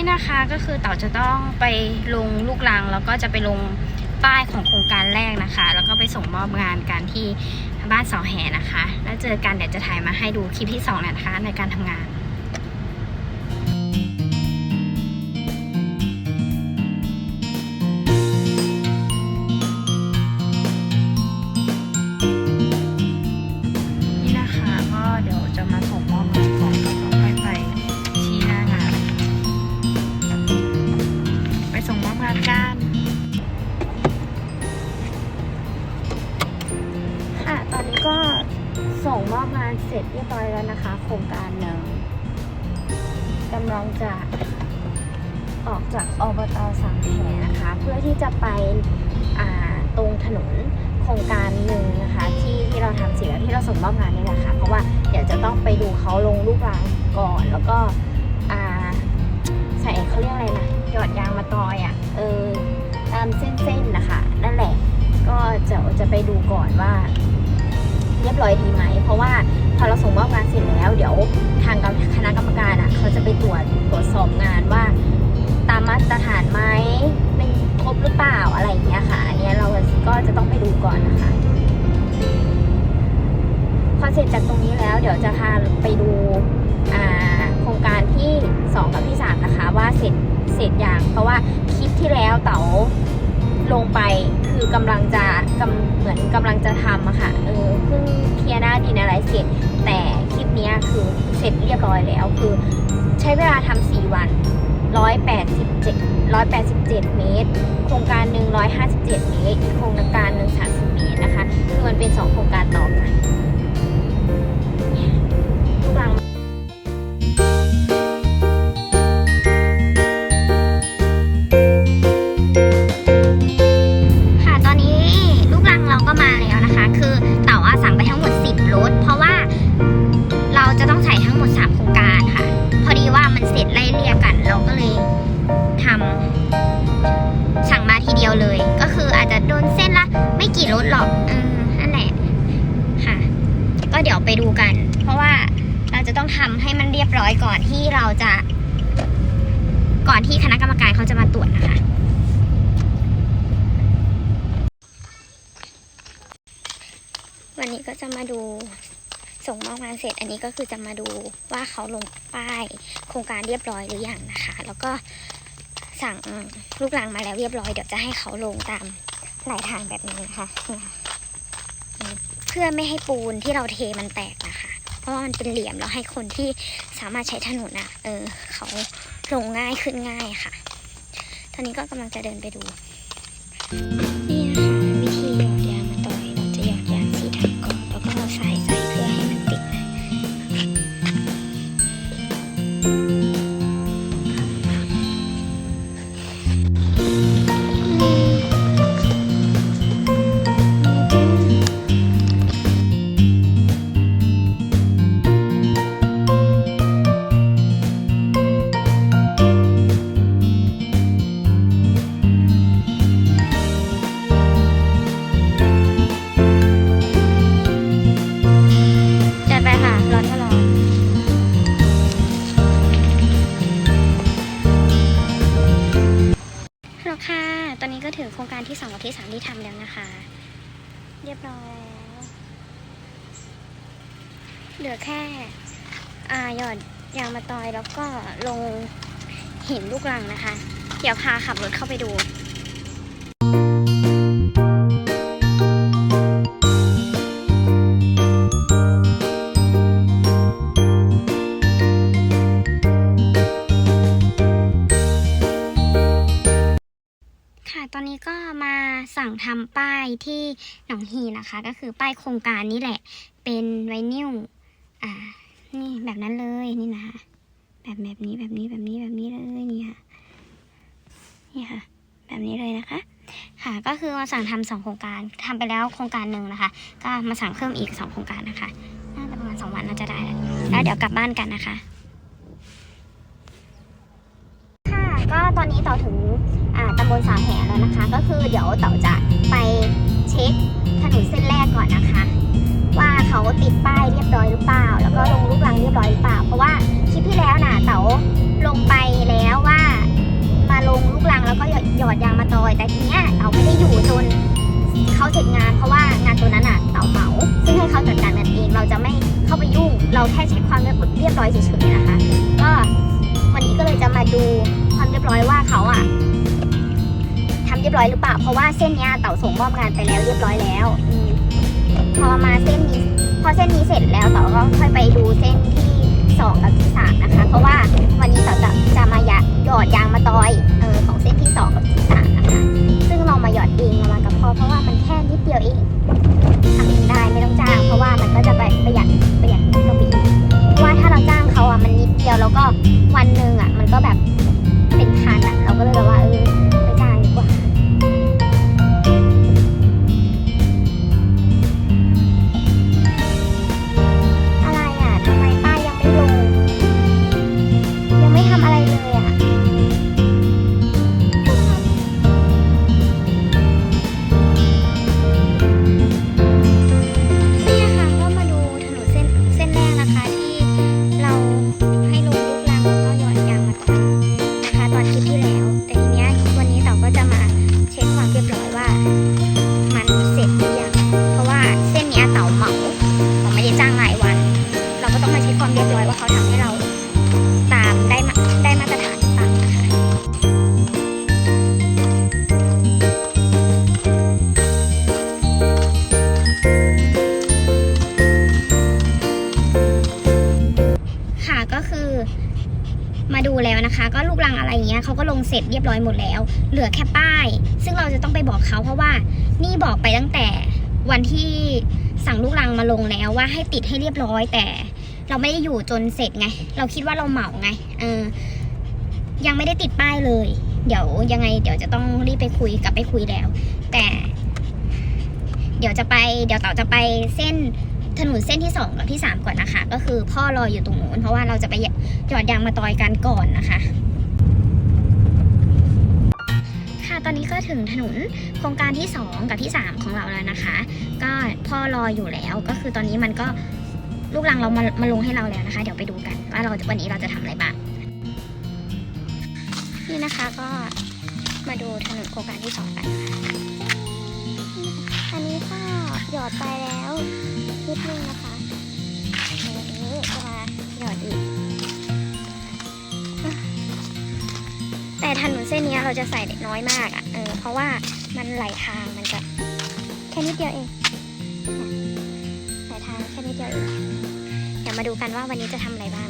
นี่นะคะก็คือเต่าจะต้องไปลงลูกรัง แล้วก็จะไปลงป้ายของโครงการแรกนะคะ แล้วก็ไปส่งมอบงานกันที่บ้านเสาแหนะคะ แล้วเจอกันเดี๋ยวจะถ่ายมาให้ดูคลิปที่สองนะคะในการทำงาน รียบร้อยแล้วนะคะ โครงการหนึ่งกำลังจะออกจากอบตสังแหนะคะ เพื่อที่จะไปตรงถนนโครงการหนึ่งนะคะที่ที่เราทำเสร็จแล้วที่เราส่งมอบงานนี่แหละค่ะเพราะว่าเดี๋ยวจะต้องไปดูเขาลงลูกรังก่อนแล้วก็ใส่เขาเรียกอะไรนะหยอดยางมาตอยอะ่ะเออตามเส้นๆนะคะ นั่นแหละก็จะจะไปดูก่อนว่า เรียบร้อยดีไหม เพราะว่า พอเราส่งมอบงานเสร็จแล้ว เดี๋ยวทางคณะกรรมการอะเขาจะไปตรวจตรวจสอบงานว่า ตามมาตรฐานไหมเป็นครบหรือเปล่าอะไรอย่างเงี้ยค่ะ อันเนี้ยเราก็จะต้องไปดูก่อนนะคะพอเสร็จจากตรงนี้แล้ว เดี๋ยวจะพาไปดูโครงการที่ 2 กับที่ 3 นะคะ ว่าเสร็จเสร็จอย่าง เพราะว่าคลิปที่แล้วเต๋า ลงไปคือกำลังจะกำเหมือนกำลังจะทำอะค่ะเออเพิ่งเคลียร์หน้าดินอะไรเสร็จ แต่คลิปนี้คือเสร็จเรียบร้อยแล้วคือใช้เวลาทำ4วัน187 187เมตร โครงการหนึ่ง157เมตรอีกโครงการหนึ่ง30เมตรนะคะ คือมันเป็น2โครงการต่อกันลูกรัง กัน เพราะว่าเราจะต้องทำให้มันเรียบร้อยก่อนที่เราจะ ก่อนที่คณะกรรมการเขาจะมาตรวจนะคะ วันนี้ก็จะมาดูส่งมอบงานเสร็จอันนี้ก็คือจะมาดูว่าเขาลงป้าย โครงการเรียบร้อยหรือยังนะคะ แล้วก็สั่งลูกรังมาแล้วเรียบร้อยเดี๋ยวจะให้เขาลงตามหลายทางแบบนี้นะคะ เพื่อไม่ให้ปูนที่เราเทมันแตกนะคะ เพราะว่ามันเป็นเหลี่ยมแล้วให้คนที่สามารถใช้ถนนอะ เออ เขาลงง่ายขึ้นง่ายค่ะตอนนี้ก็กำลังจะเดินไปดู ที่2กับที่ทำแล้วนะคะ เรียบร้อยแล้วเหลือแค่อ่าหยอดยางมาตอยแล้วก็ลงหินลูกรังนะคะ เดี๋ยวพาขับรถเข้าไปดู ทำป้ายที่หนองฮีนะคะ ก็คือป้ายโครงการนี่แหละ เป็นไวนิลอ่า นี่แบบนั้นเลยนี่นะคะแบบแบบนี้แบบนี้แบบนี้แบบนี้เลยนี่ค่ะนี่ค่ะ แบบนี้เลยนะคะ ค่ะก็คือมาสั่งทำสองโครงการทำไปแล้วโครงการหนึ่งนะคะ ก็มาสั่งเพิ่มอีกสองโครงการนะคะน่าจะประมาณสองวันน่าจะได้แล้วเดี๋ยวกลับบ้านกันนะคะ ค่ะ ก็ตอนนี้ต่อถึงตำบลสาแหแล้วนะคะ ก็คือเดี๋ยวเต๋าจะไปเช็คถนนเส้นแรกก่อนนะคะ ว่าเขาติดป้ายเรียบร้อยหรือเปล่า แล้วก็ลงรูปรังเรียบร้อยหรือเปล่า เพราะว่าคลิปที่แล้วน่ะเต๋าลงไปแล้วว่าอดยางมาตอย แต่ทีเนี้ยเต่าไม่ได้อยู่จนเขาเสร็จงานเพราะว่างานตัวนั้นอะเต่าเหมาซึ่งให้เขาจัดการกันเองเราจะไม่เข้าไปยุ่ง เราแค่เช็คความเรียบร้อยเฉยๆนะคะ ก็วันนี้ก็เลยจะมาดู ยบร้อยว่าเขาอะทำเรียบร้อยหรือเปล่า เพราะว่าเส้นเนี้ยเต่าส่งมอบงานไปแล้วเรียบร้อยแล้วอพอมาเส้นนี้พอเส้นนี้เสร็จแล้วเต่าก็ค่อยไปดูเส้นที่สองกับที่สามนะคะ เพราะว่าวันนี้เต่าจะจะมาหยะหยอดยางมาตอยเออของเส้นที่สองกับที่สามนะคะ ซึ่งเรามาหยอดเองเรามากับพ่อเพราะว่ามันแค่นิดเดียวเอง เต่าเหมาเขาไม่ได้จ้างรายวัน เราก็ต้องมาเช็คความเรียบร้อยว่าเขาทำให้เราตามได้มาได้มาตรฐานหรือเปล่านะคะค่ะก็คือ มาดูแล้วนะคะ ก็ลูกรังอะไรอย่างเงี้ยเขาก็ลงเสร็จเรียบร้อยหมดแล้ว เหลือแค่ป้าย ซึ่งเราจะต้องไปบอกเขาเพราะว่านี่บอกไปตั้งแต่วันที่ สั่งลูกรังมาลงแล้วว่าให้ติดให้เรียบร้อย แต่เราไม่ได้อยู่จนเสร็จไง เราคิดว่าเราเหมาไงเออยังไม่ได้ติดป้ายเลย เดี๋ยวยังไง เดี๋ยวจะต้องรีบไปคุยกลับไปคุยแล้ว แต่ เดี๋ยวจะไป เดี๋ยวเต่าจะไปเส้นถนนเส้นที่2กับที่ 3 ก่อนนะคะ ก็คือพ่อรออยู่ตรงนู้นเพราะว่าเราจะไปหยอดยางมาตอยกันก่อนนะคะ อนนี้ก็ถึงถนนโครงการที่ 2 กับที่ 3 ของเราแล้วนะคะ ก็พ่อรออยู่แล้วก็คือตอนนี้มันก็ลูกรังเรามามาลงให้เราแล้วนะคะ เดี๋ยวไปดูกันว่าเราวันนี้เราจะทำอะไรบ้างนี่นะคะก็มาดูถนนโครงการที่2กันนะคะอันนี้ก็หยอดไปแล้วนิดนึงนะคะ แต่ถนนเส้นนี้เราจะใส่เด็กน้อยมากอะเออเพราะว่ามันไหลทางมันจะแค่นิดเดียวเองไหลทางแค่นิดเดียวเองเดี๋ยวมาดูกันว่าวันนี้จะทำอะไรบ้าง